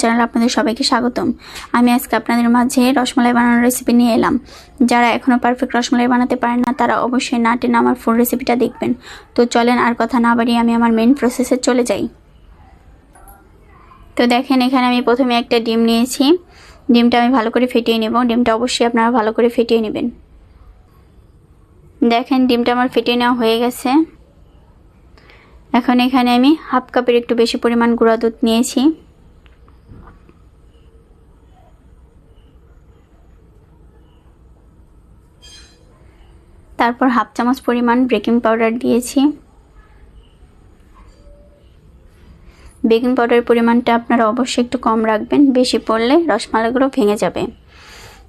Channel আপনাদের সবাইকে স্বাগতম। আমি আজকে আপনাদের মাঝে রসমালাই বানানোর রেসিপি নিয়ে এলাম। যারা এখনও পারফেক্ট রসমালাই বানাতে পারেন না, তারা অবশ্যই না টেনে আমার ফুল রেসিপিটা দেখবেন। তো চলেন আর কথা না বাড়িয়ে আমি আমার মেন প্রসেসে চলে যাই। তো দেখেন, এখানে আমি প্রথমে একটা ডিম নিয়েছি। ডিমটা আমি ভালো করে ফেটিয়ে নেব। ডিমটা অবশ্যই আপনারা ভালো করে ফেটিয়ে নেবেন। দেখেন, ডিমটা আমার ফেটিয়ে নেওয়া হয়ে গেছে। এখন এখানে আমি হাফ কাপের একটু বেশি পরিমাণ গুঁড়া দুধ নিয়েছি। তারপর হাফ চামচ পরিমাণ বেকিং পাউডার দিয়েছি। বেকিং পাউডারের পরিমাণটা আপনারা অবশ্যই একটু কম রাখবেন, বেশি পড়লে রসমালাগুলো ভেঙে যাবে।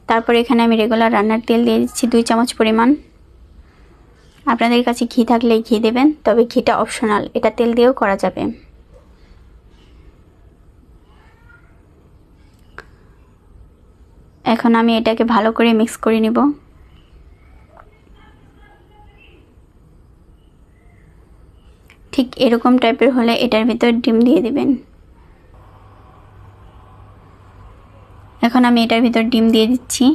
তারপর এখানে আমি রেগুলার রান্নার তেল দিয়ে দিচ্ছি দুই চামচ পরিমাণ। আপনাদের কাছে ঘি থাকলে ঘি দেবেন, তবে ঘিটা অপশনাল এটা তেল দিয়েও করা যাবে। এখন আমি এটাকে ভালো করে মিক্স করে নিব। ঠিক এরকম টাইপের হলে এটার ভিতর ডিম দিয়ে দিবেন। এখন আমি এটার ভিতর ডিম দিয়ে দিচ্ছি।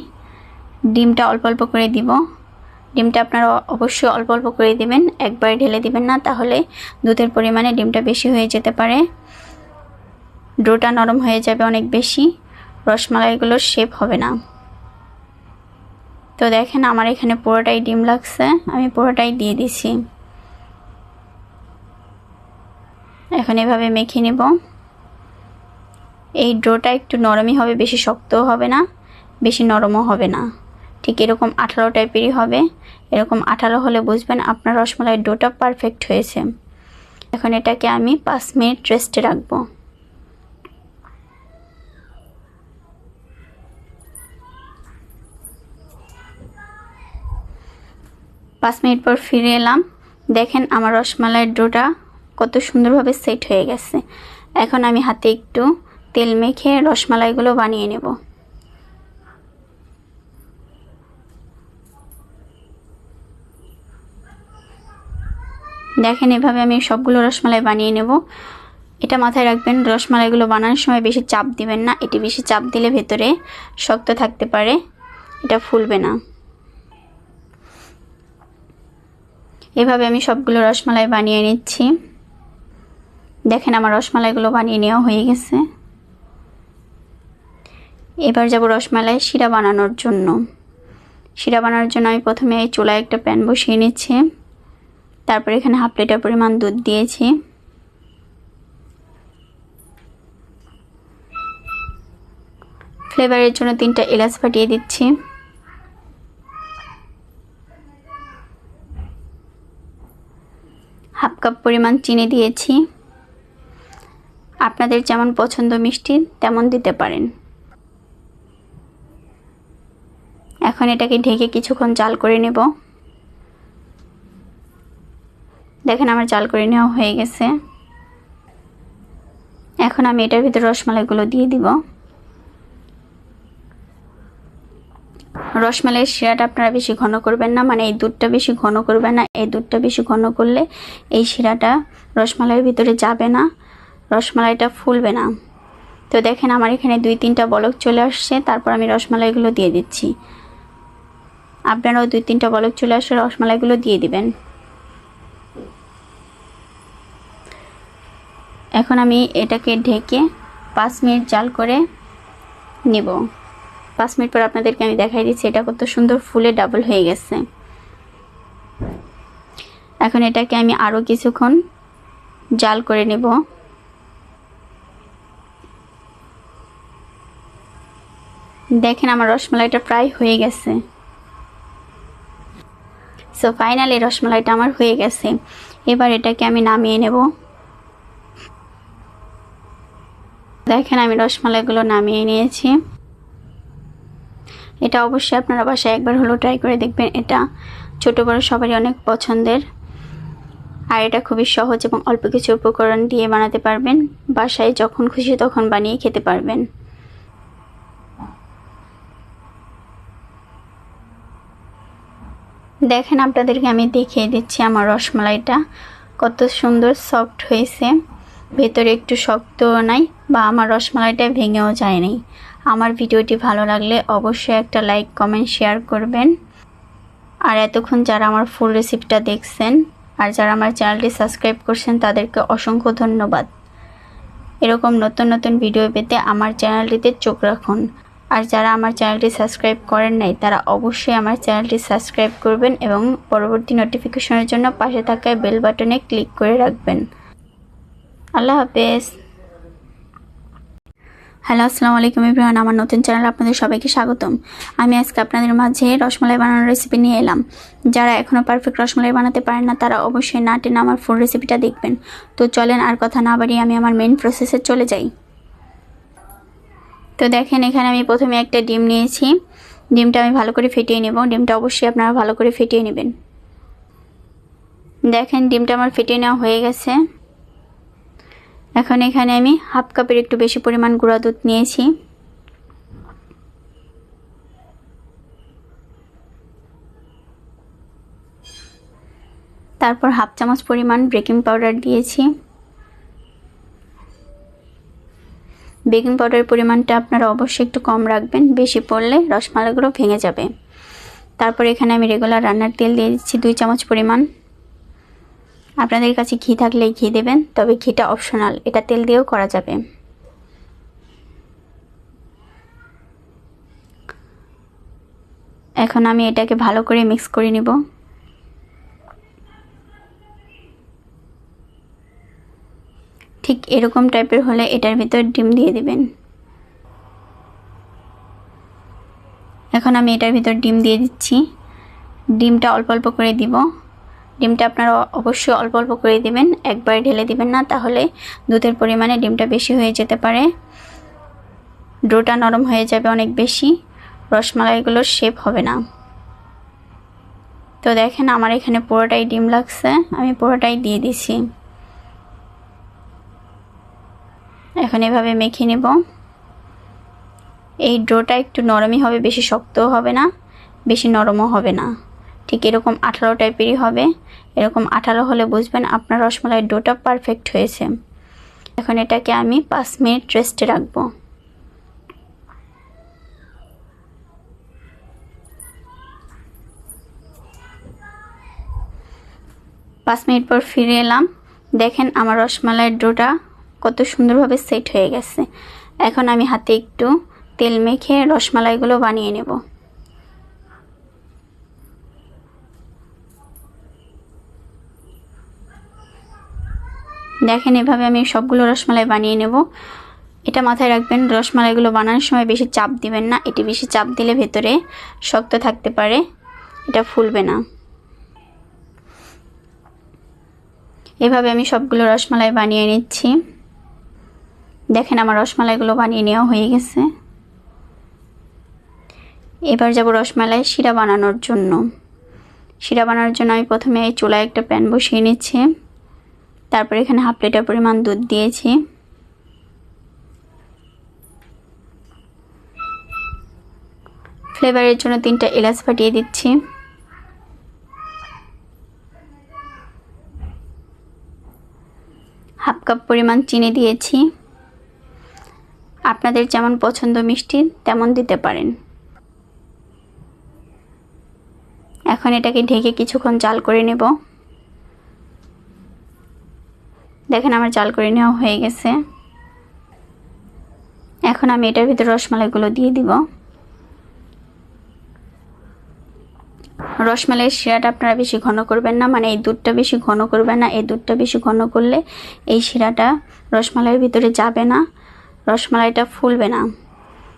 ডিমটা অল্প অল্প করে দিব। ডিমটা আপনারা অবশ্যই অল্প অল্প করে দিবেন। একবারে ঢেলে দিবেন না, তাহলে দুধের পরিমাণে ডিমটা বেশি হয়ে যেতে পারে। ডোটা নরম হয়ে যাবে অনেক বেশি। রসমালাইগুলোর শেপ হবে না। তো দেখেন আমার এখানে পুরোটাই ডিম লাগছে। আমি পুরোটাই দিয়ে দিছি। এখন এভাবে মেখে নেব। এই ড্রোটা একটু নরমই হবে, বেশি শক্তও হবে না, বেশি নরমও হবে না। ঠিক এরকম আঠালো টাইপেরই হবে। এরকম আঠালো হলে বুঝবেন আপনার রসমালাইয়ের ডোটা পারফেক্ট হয়েছে। এখন এটাকে আমি পাঁচ মিনিট রেস্টে রাখব। পাঁচ মিনিট পর ফিরে এলাম। দেখেন আমার রসমালাইয়ের ডোটা কত সুন্দরভাবে সেট হয়ে গেছে। এখন আমি হাতে একটু তেল মেখে রসমালাইগুলো বানিয়ে নেব। দেখেন এভাবে আমি সবগুলো রসমালাই বানিয়ে নেব। এটা মাথায় রাখবেন, রসমালাইগুলো বানানোর সময় বেশি চাপ দিবেন না। এটি বেশি চাপ দিলে ভেতরে শক্ত থাকতে পারে, এটা ফুলবে না। এভাবে আমি সবগুলো রসমালাই বানিয়ে নিচ্ছি। দেখেন আমার রসমালাইগুলো বানিয়ে নেওয়া হয়ে গেছে। এবার যাব রসমালাই শিরা বানানোর জন্য। শিরা বানানোর জন্য আমি প্রথমে এই চুলায় একটা প্যান বসিয়ে নিচ্ছি। তারপর এখানে হাফ লিটার পরিমাণ দুধ দিয়েছি। ফ্লেভারের জন্য তিনটা এলাচ ফাটিয়ে দিচ্ছি। হাফ কাপ পরিমাণ চিনি দিয়েছি। আপনাদের যেমন পছন্দ মিষ্টি, তেমন দিতে পারেন। এখন এটাকে ঢেকে কিছুক্ষণ জাল করে নেব। দেখেন আমার জাল করে নেওয়া হয়ে গেছে। এখন আমি এটার ভিতরে রসমালাইগুলো দিয়ে দিব। রসমালাইয়ের শিরাটা আপনারা বেশি ঘন করবেন না মানে এই দুধটা বেশি ঘন করবেন না, এই দুধটা বেশি ঘন করলে এই শিরাটা রসমালাইয়ের ভিতরে যাবে না। রসমালাইটা ফুলবে না। তো দেখেন আমার এখানে দুই তিনটা বলক চলে আসছে, তারপর আমি রসমালাইগুলো দিয়ে দিচ্ছি। আপনারাও দুই তিনটা বলক চলে আসলে রসমালাইগুলো দিয়ে দিবেন। এখন আমি এটাকে ঢেকে পাঁচ মিনিট জাল করে নেব। পাঁচ মিনিট পর আপনাদেরকে আমি দেখাই দিচ্ছি, এটা কত সুন্দর ফুলে ডাবল হয়ে গেছে। এখন এটাকে আমি আরও কিছুক্ষণ জাল করে নেব। দেখেন আমার রসমালাইটা প্রায় হয়ে গেছে। সো ফাইনালি রসমালাইটা আমার হয়ে গেছে। এবার এটাকে আমি নামিয়ে নেব। দেখেন আমি রসমালাইগুলো নামিয়ে নিয়েছি। এটা অবশ্যই আপনারা বাসায় একবার হলেও ট্রাই করে দেখবেন। এটা ছোট বড় সবারই অনেক পছন্দের। আর এটা খুবই সহজ এবং অল্প কিছু উপকরণ দিয়ে বানাতে পারবেন। বাসায় যখন খুশি তখন বানিয়ে খেতে পারবেন। দেখেন, আপনাদেরকে আমি দেখিয়ে দিচ্ছি আমার রসমালাইটা। কত সুন্দর সফট হয়েছে। ভেতরে একটু শক্তও নাই বা আমার রসমালাইটা ভেঙেও যায়নি। আমার ভিডিওটি ভালো লাগলে অবশ্যই একটা লাইক কমেন্ট শেয়ার করবেন। আর এতক্ষণ যারা আমার ফুল রেসিপিটা দেখছেন আর যারা আমার চ্যানেলটি সাবস্ক্রাইব করছেন, তাদেরকে অসংখ্য ধন্যবাদ। এরকম নতুন নতুন ভিডিও পেতে আমার চ্যানেলটিতে চোখ রাখুন। আর যারা আমার চ্যানেলটি সাবস্ক্রাইব করেন নাই, তারা অবশ্যই আমার চ্যানেলটি সাবস্ক্রাইব করবেন এবং পরবর্তী নোটিফিকেশনের জন্য পাশে থাকা বেল বাটনে ক্লিক করে রাখবেন। আল্লাহ হাফেজ। হ্যালো, আসসালামু আলাইকুম ইব্রাহান আমার নতুন চ্যানেল আপনাদের সবাইকে স্বাগতম। আমি আজকে আপনাদের মাঝে রসমালাই বানানোর রেসিপি নিয়ে এলাম। যারা এখনও পারফেক্ট রসমালাই বানাতে পারেন না, তারা অবশ্যই না টেনে আমার ফুল রেসিপিটা দেখবেন। তো চলেন আর কথা না বাড়িয়ে আমি আমার মেন প্রসেসে চলে যাই। তো দেখেন, এখানে আমি প্রথমে একটা ডিম নিয়েছি। ডিমটা আমি ভালো করে ফেটিয়ে নেব। ডিমটা অবশ্যই আপনারা ভালো করে ফেটিয়ে নেবেন। দেখেন, ডিমটা আমার ফেটিয়ে নেওয়া হয়ে গেছে। এখন এখানে আমি হাফ কাপের একটু বেশি পরিমাণ গুঁড়া দুধ নিয়েছি। তারপর হাফ চামচ পরিমাণ বেকিং পাউডার দিয়েছি। বেকিং পাউডারের পরিমাণটা আপনারা অবশ্যই একটু কম রাখবেন, বেশি পড়লে রসমালাইগুলো ভেঙে যাবে। তারপর এখানে আমি রেগুলার রান্নার তেল দিয়ে দিচ্ছি দুই চামচ পরিমাণ। আপনাদের কাছে ঘি থাকলে ঘি দেবেন, তবে ঘিটা অপশনাল এটা তেল দিয়েও করা যাবে। এখন আমি এটাকে ভালো করে মিক্স করে নিব। ঠিক এরকম টাইপের হলে এটার ভিতর ডিম দিয়ে দিবেন। এখন আমি এটার ভিতর ডিম দিয়ে দিচ্ছি। ডিমটা অল্প অল্প করে দিব। ডিমটা আপনারা অবশ্যই অল্প অল্প করে দিবেন। একবারে ঢেলে দিবেন না, তাহলে দুধের পরিমাণে ডিমটা বেশি হয়ে যেতে পারে। ডোটা নরম হয়ে যাবে অনেক বেশি। রসমালাইগুলোর শেপ হবে না। তো দেখেন আমার এখানে পুরোটাই ডিম লাগছে। আমি পুরোটাই দিয়ে দিছি। এখন এভাবে মেখে নেব। এই ডোটা একটু নরমই হবে, বেশি শক্তও হবে না, বেশি নরমও হবে না। ঠিক এরকম আঠালো টাইপেরই হবে। এরকম আঠালো হলে বুঝবেন আপনার রসমালাইয়ের ডোটা পারফেক্ট হয়েছে। এখন এটাকে আমি পাঁচ মিনিট রেস্টে রাখব। পাঁচ মিনিট পর ফিরে এলাম। দেখেন আমার রসমালাইয়ের ডোটা কত সুন্দরভাবে সেট হয়ে গেছে। এখন আমি হাতে একটু তেল মেখে রসমালাইগুলো বানিয়ে নেব। দেখেন, এভাবে আমি সবগুলো রসমালাই বানিয়ে নেব। এটা মাথায় রাখবেন, রসমালাইগুলো বানানোর সময় বেশি চাপ দিবেন না। এটি বেশি চাপ দিলে ভেতরে শক্ত থাকতে পারে, এটা ফুলবে না। এভাবে আমি সবগুলো রসমালাই বানিয়ে নিচ্ছি। দেখেন আমার রসমালাইগুলো বানিয়ে নেওয়া হয়ে গেছে। এবার যাব রসমালাই শিরা বানানোর জন্য। শিরা বানানোর জন্য আমি প্রথমে চুলায় একটা প্যান বসিয়ে নিচ্ছি। তারপর এখানে হাফ লিটার পরিমাণ দুধ দিয়েছি। ফ্লেভারের জন্য তিনটা এলাচ ফাটিয়ে দিচ্ছি। হাফ কাপ পরিমাণ চিনি দিয়েছি। আপনাদের যেমন পছন্দ মিষ্টি, তেমন দিতে পারেন। এখন এটাকে ঢেকে কিছুক্ষণ জাল করে নেব। দেখেন আমার জাল করে নেওয়া হয়ে গেছে। এখন আমি এটার ভিতরে রসমালাইগুলো দিয়ে দিব। রসমালাইয়ের শিরাটা আপনারা বেশি ঘন করবেন না মানে এই দুধটা বেশি ঘন করবেন না, এই দুধটা বেশি ঘন করলে এই শিরাটা রসমালাইয়ের ভিতরে যাবে না। রসমালাইটা ফুলবে না।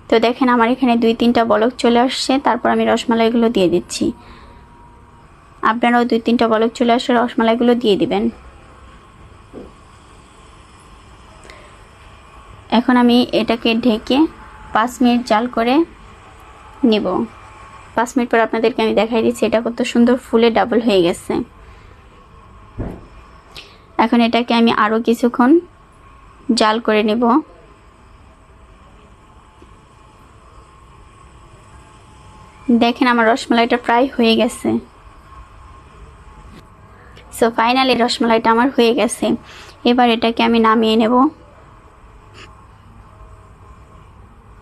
তো দেখেন আমার এখানে দুই, তিনটা বলক চলে আসছে, তারপর আমি রসমালাইগুলো দিয়ে দিচ্ছি। আপনারাও দুই, তিনটা বলক চলে আসলে রসমালাইগুলো দিয়ে দিবেন। এখন আমি এটাকে ঢেকে পাঁচ মিনিট জাল করে নেব। পাঁচ মিনিট পর আপনাদেরকে আমি দেখাই দিচ্ছি, এটা কত সুন্দর ফুলে ডাবল হয়ে গেছে। এখন এটাকে আমি আরও কিছুক্ষণ জাল করে নেব। দেখেন আমার রসমালাইটা প্রায় হয়ে গেছে। সো ফাইনালি রসমালাইটা আমার হয়ে গেছে। এবার এটাকে আমি নামিয়ে নেব।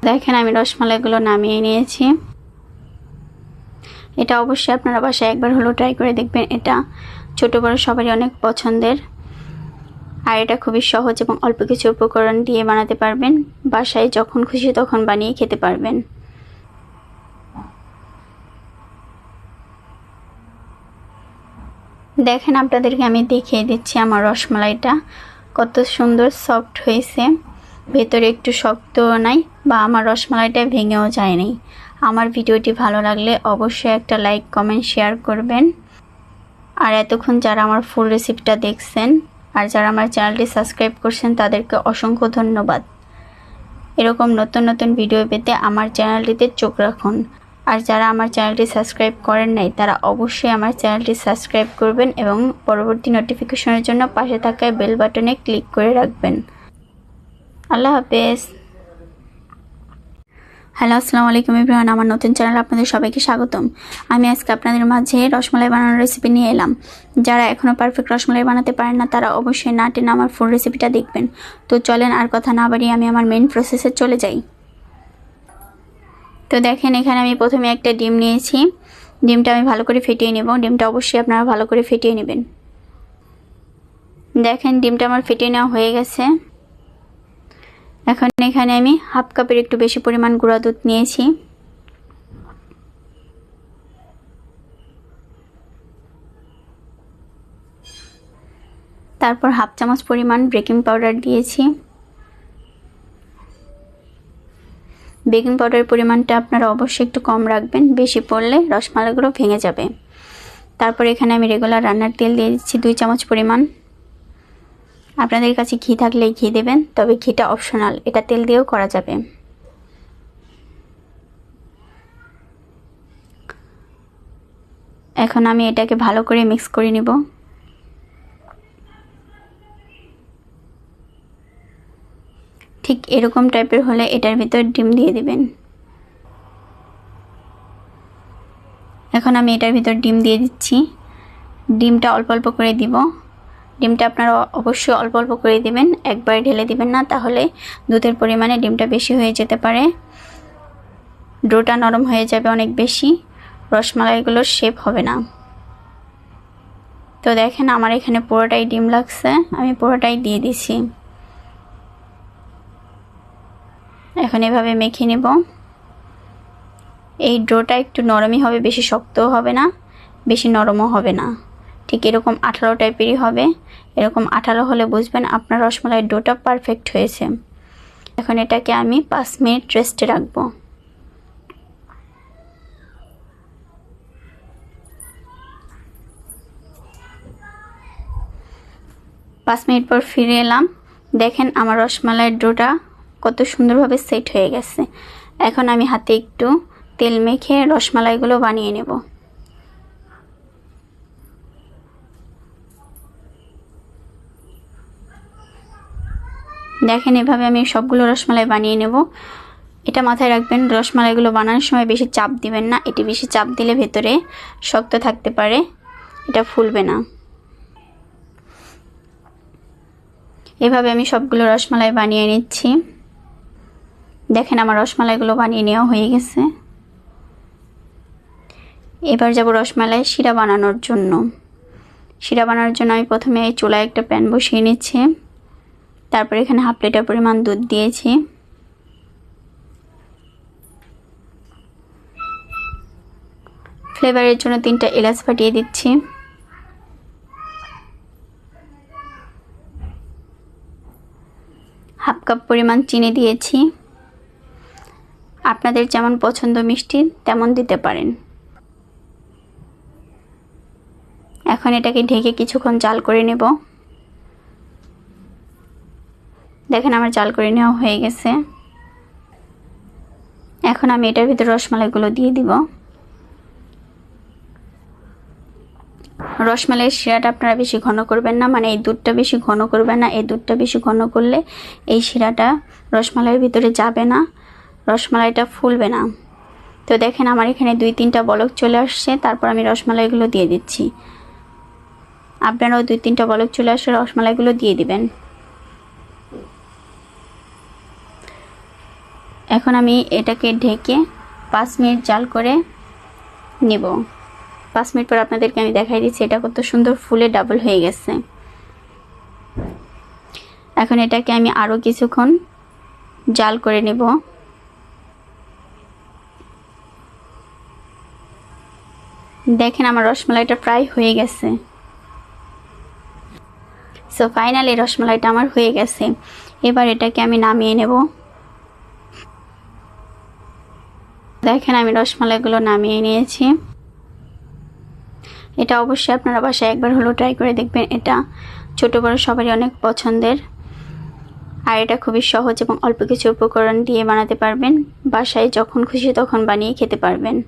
দেখেন আমি রসমালাইগুলো নামিয়ে নিয়েছি। এটা অবশ্যই আপনারা বাসায় একবার হলেও ট্রাই করে দেখবেন। এটা ছোট বড় সবারই অনেক পছন্দের। আর এটা খুবই সহজ এবং অল্প কিছু উপকরণ দিয়ে বানাতে পারবেন। বাসায় যখন খুশি তখন বানিয়ে খেতে পারবেন। দেখেন, আপনাদেরকে আমি দেখিয়ে দিচ্ছি আমার রসমালাইটা। কত সুন্দর সফট হয়েছে। ভেতরে একটু শক্তও নাই বা আমার রসমালাইটা ভেঙেও যায়নি। আমার ভিডিওটি ভালো লাগলে অবশ্যই একটা লাইক, কমেন্ট, শেয়ার করবেন। আর এতক্ষণ যারা আমার ফুল রেসিপিটা দেখছেন আর যারা আমার চ্যানেলটি সাবস্ক্রাইব করছেন, তাদেরকে অসংখ্য ধন্যবাদ। এরকম নতুন নতুন ভিডিও পেতে আমার চ্যানেলটিতে চোখ রাখুন। আর যারা আমার চ্যানেলটি সাবস্ক্রাইব করেন নাই, তারা অবশ্যই আমার চ্যানেলটি সাবস্ক্রাইব করবেন এবং পরবর্তী নোটিফিকেশনের জন্য পাশে থাকা বেল বাটনে ক্লিক করে রাখবেন। আল্লাহ হাফেজ। হ্যালো, আসসালামু আলাইকুম ইব্রাহিম আমার নতুন চ্যানেল আপনাদের সবাইকে স্বাগতম। আমি আজকে আপনাদের মাঝে রসমালাই বানানোর রেসিপি নিয়ে এলাম। যারা এখনও পারফেক্ট রসমালাই বানাতে পারেন না, তারা অবশ্যই না টেনে আমার ফুল রেসিপিটা দেখবেন। তো চলেন আর কথা না বাড়িয়ে আমি আমার মেন প্রসেসে চলে যাই। তো দেখেন, এখানে আমি প্রথমে একটা ডিম নিয়েছি। ডিমটা আমি ভালো করে ফেটিয়ে নেব। ডিমটা অবশ্যই আপনারা ভালো করে ফেটিয়ে নেবেন। দেখেন, ডিমটা আমার ফেটিয়ে নেওয়া হয়ে গেছে। এখন এখানে আমি হাফ কাপের একটু বেশি পরিমাণ গুঁড়া দুধ নিয়েছি। তারপর হাফ চামচ পরিমাণ বেকিং পাউডার দিয়েছি। বেকিং পাউডারের পরিমাণটা আপনারা অবশ্যই একটু কম রাখবেন, বেশি পড়লে রসমালাইগুলো ভেঙে যাবে। তারপর এখানে আমি রেগুলার রান্নার তেল দিয়ে দিচ্ছি দুই চামচ পরিমাণ। আপনাদের কাছে ঘি থাকলে ঘি দেবেন, তবে ঘিটা অপশনাল এটা তেল দিয়েও করা যাবে। এখন আমি এটাকে ভালো করে মিক্স করে নিব। ঠিক এরকম টাইপের হলে এটার ভিতর ডিম দিয়ে দিবেন। এখন আমি এটার ভিতর ডিম দিয়ে দিচ্ছি। ডিমটা অল্প অল্প করে দিব। ডিমটা আপনারা অবশ্যই অল্প অল্প করে দিবেন। একবারে ঢেলে দিবেন না, তাহলে দুধের পরিমাণে ডিমটা বেশি হয়ে যেতে পারে। ডোটা নরম হয়ে যাবে অনেক বেশি। রসমালাইগুলোর শেপ হবে না। তো দেখেন আমার এখানে পুরোটাই ডিম লাগছে। আমি পুরোটাই দিয়ে দিছি। এখন এভাবে মেখে নেব। এই ডোটা একটু নরমই হবে, বেশি শক্তও হবে না, বেশি নরমও হবে না। ঠিক এরকম আঠালো টাইপেরই হবে। এরকম আঠালো হলে বুঝবেন আপনার রসমালাইয়ের ডোটা পারফেক্ট হয়েছে। এখন এটাকে আমি পাঁচ মিনিট রেস্টে রাখব। পাঁচ মিনিট পর ফিরে এলাম। দেখেন আমার রসমালাইয়ের ডোটা কত সুন্দরভাবে সেট হয়ে গেছে। এখন আমি হাতে একটু তেল মেখে রসমালাইগুলো বানিয়ে নেব। দেখেন এভাবে আমি সবগুলো রসমালাই বানিয়ে নেব। এটা মাথায় রাখবেন, রসমালাইগুলো বানানোর সময় বেশি চাপ দিবেন না। এটি বেশি চাপ দিলে ভেতরে শক্ত থাকতে পারে, এটা ফুলবে না। এভাবে আমি সবগুলো রসমালাই বানিয়ে নিচ্ছি। দেখেন আমার রসমালাইগুলো বানিয়ে নেওয়া হয়ে গেছে। এবার যাব রসমালাই শিরা বানানোর জন্য। শিরা বানানোর জন্য আমি প্রথমে চুলায় একটা প্যান বসিয়ে নিচ্ছি। তারপর এখানে হাফ লিটার পরিমাণ দুধ দিয়েছি। ফ্লেভারের জন্য তিনটা এলাচ ফাটিয়ে দিচ্ছি। হাফ কাপ পরিমাণ চিনি দিয়েছি। আপনাদের যেমন পছন্দ মিষ্টি, তেমন দিতে পারেন। এখন এটাকে ঢেকে কিছুক্ষণ জাল করে নেব। দেখেন আমার জাল করে নেওয়া হয়ে গেছে। এখন আমি এটার ভিতরে রসমালাইগুলো দিয়ে দিব। রসমালাইয়ের শিরাটা আপনারা বেশি ঘন করবেন না মানে এই দুধটা বেশি ঘন করবেন না, এই দুধটা বেশি ঘন করলে এই শিরাটা রসমালাইয়ের ভিতরে যাবে না। রসমালাইটা ফুলবে না। তো দেখেন আমার এখানে দুই তিনটা বলক চলে আসছে, তারপর আমি রসমালাইগুলো দিয়ে দিচ্ছি। আপনারাও দুই তিনটা বলক চলে আসলে রসমালাইগুলো দিয়ে দিবেন। এখন আমি এটাকে ঢেকে পাঁচ মিনিট জাল করে নেব। পাঁচ মিনিট পর আপনাদেরকে আমি দেখাই দিচ্ছি, এটা কত সুন্দর ফুলে ডাবল হয়ে গেছে। এখন এটাকে আমি আরও কিছুক্ষণ জাল করে নেব। দেখেন আমার রসমালাইটা প্রায় হয়ে গেছে। সো ফাইনালি রসমালাইটা আমার হয়ে গেছে। এবার এটাকে আমি নামিয়ে নেব। দেখেন আমি রসমালাইগুলো নামিয়ে নিয়েছি। এটা অবশ্যই আপনারা বাসায় একবার হলেও ট্রাই করে দেখবেন। এটা ছোট বড় সবারই অনেক পছন্দের। আর এটা খুবই সহজ এবং অল্প কিছু উপকরণ দিয়ে বানাতে পারবেন। বাসায় যখন খুশি তখন বানিয়ে খেতে পারবেন।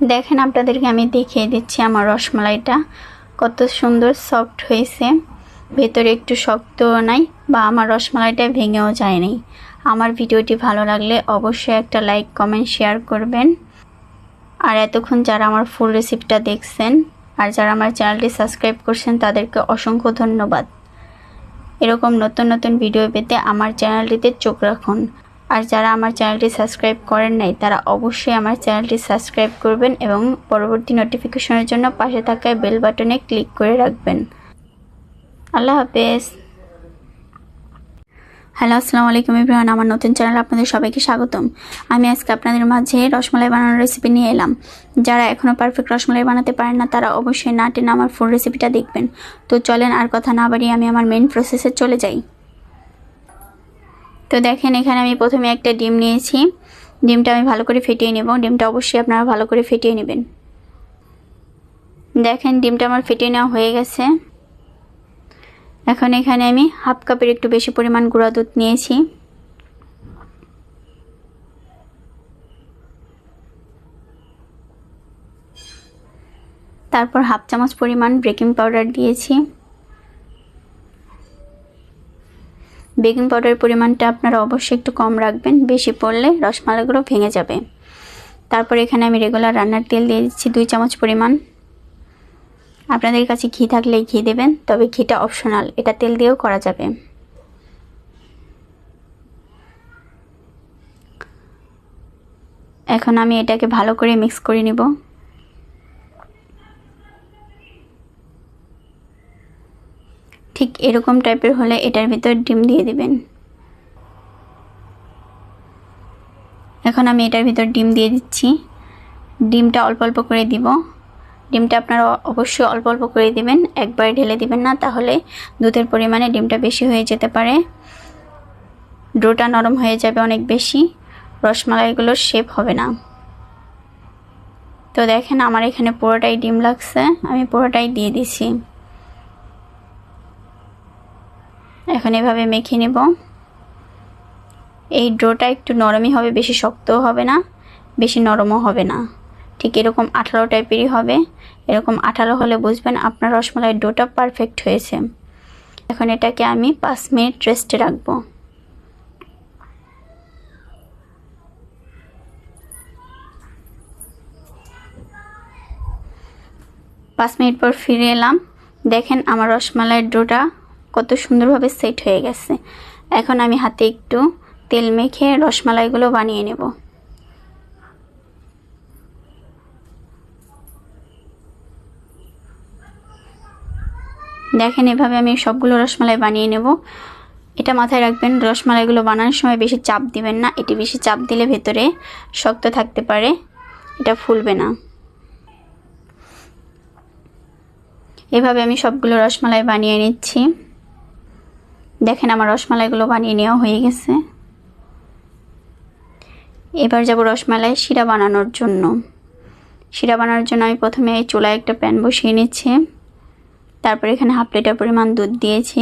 দেখেন আপনাদেরকে আমি দেখিয়ে দিচ্ছি আমার রসমালাইটা। কত সুন্দর সফট হয়েছে। ভেতরে একটু শক্তও নাই বা আমার রসমালাইটা ভেঙেও যায়নি। আমার ভিডিওটি ভালো লাগলে অবশ্যই একটা লাইক, কমেন্ট, শেয়ার করবেন। আর এতক্ষণ যারা আমার ফুল রেসিপিটা দেখছেন আর যারা আমার চ্যানেলটি সাবস্ক্রাইব করছেন, তাদেরকে অসংখ্য ধন্যবাদ। এরকম নতুন নতুন ভিডিও পেতে আমার চ্যানেলটিতে চোখ রাখুন। আর যারা আমার চ্যানেলটি সাবস্ক্রাইব করেন নাই, তারা অবশ্যই আমার চ্যানেলটি সাবস্ক্রাইব করবেন এবং পরবর্তী নোটিফিকেশনের জন্য পাশে থাকা বেল বাটনে ক্লিক করে রাখবেন। আল্লাহ হাফেজ। হ্যালো, আসসালামু আলাইকুম ইব্রাহান আমার নতুন চ্যানেল আপনাদের সবাইকে স্বাগতম। আমি আজকে আপনাদের মাঝে রসমালাই বানানোর রেসিপি নিয়ে এলাম। যারা এখনও পারফেক্ট রসমালাই বানাতে পারেন না, তারা অবশ্যই না টেনে আমার ফুল রেসিপিটা দেখবেন। তো চলেন আর কথা না বাড়িয়ে আমি আমার মেন প্রসেসে চলে যাই। তো দেখেন, এখানে আমি প্রথমে একটা ডিম নিয়েছি। ডিমটা আমি ভালো করে ফেটিয়ে নেব। ডিমটা অবশ্যই আপনারা ভালো করে ফেটিয়ে নেবেন। দেখেন, ডিমটা আমার ফেটিয়ে নেওয়া হয়ে গেছে। এখন এখানে আমি হাফ কাপের একটু বেশি পরিমাণ গুঁড়া দুধ নিয়েছি। তারপর হাফ চামচ পরিমাণ বেকিং পাউডার দিয়েছি। বেকিং পাউডারের পরিমাণটা আপনারা অবশ্যই একটু কম রাখবেন। বেশি পড়লে রসমালাইগুলো ভেঙে যাবে। তারপর এখানে আমি রেগুলার রান্নার তেল দিয়ে দিচ্ছি দুই চামচ পরিমাণ। আপনাদের কাছে ঘি থাকলে ঘি দেবেন, তবে ঘিটা অপশনাল। এটা তেল দিয়েও করা যাবে। এখন আমি এটাকে ভালো করে মিক্স করে নিব। ঠিক এরকম টাইপের হলে এটার ভিতর ডিম দিয়ে দিবেন। এখন আমি এটার ভিতর ডিম দিয়ে দিচ্ছি। ডিমটা অল্প অল্প করে দিব। ডিমটা আপনারা অবশ্যই অল্প অল্প করে দিবেন। একবারে ঢেলে দিবেন না, তাহলে দুধের পরিমাণে ডিমটা বেশি হয়ে যেতে পারে। ডোটা নরম হয়ে যাবে অনেক বেশি। রসমালাইগুলোর শেপ হবে না। তো দেখেন আমার এখানে পুরোটাই ডিম লাগছে। আমি পুরোটাই দিয়ে দিছি। এখন এভাবে মেখে নেব। এই ডোটা একটু নরমই হবে, বেশি শক্তও হবে না, বেশি নরমও হবে না। ঠিক এরকম আঠালো টাইপেরই হবে। এরকম আঠালো হলে বুঝবেন আপনার রসমালাইয়ের ডোটা পারফেক্ট হয়েছে। এখন এটাকে আমি পাঁচ মিনিট রেস্টে রাখব। পাঁচ মিনিট পর ফিরে এলাম। দেখেন আমার রসমালাইয়ের ডোটা কত সুন্দরভাবে সেট হয়ে গেছে। এখন আমি হাতে একটু তেল মেখে রসমালাইগুলো বানিয়ে নেব। দেখেন, এভাবে আমি সবগুলো রসমালাই বানিয়ে নেব। এটা মাথায় রাখবেন, রসমালাইগুলো বানানোর সময় বেশি চাপ দিবেন না। এটি বেশি চাপ দিলে ভেতরে শক্ত থাকতে পারে। এটা ফুলবে না। এভাবে আমি সবগুলো রসমালাই বানিয়ে নিচ্ছি। দেখেন আমার রসমালাইগুলো বানিয়ে নেওয়া হয়ে গেছে। এবার যাব রসমালাই শিরা বানানোর জন্য। শিরা বানানোর জন্য আমি প্রথমে চুলায় একটা প্যান বসিয়ে নিচ্ছি। তারপর এখানে হাফ লিটার পরিমাণ দুধ দিয়েছি।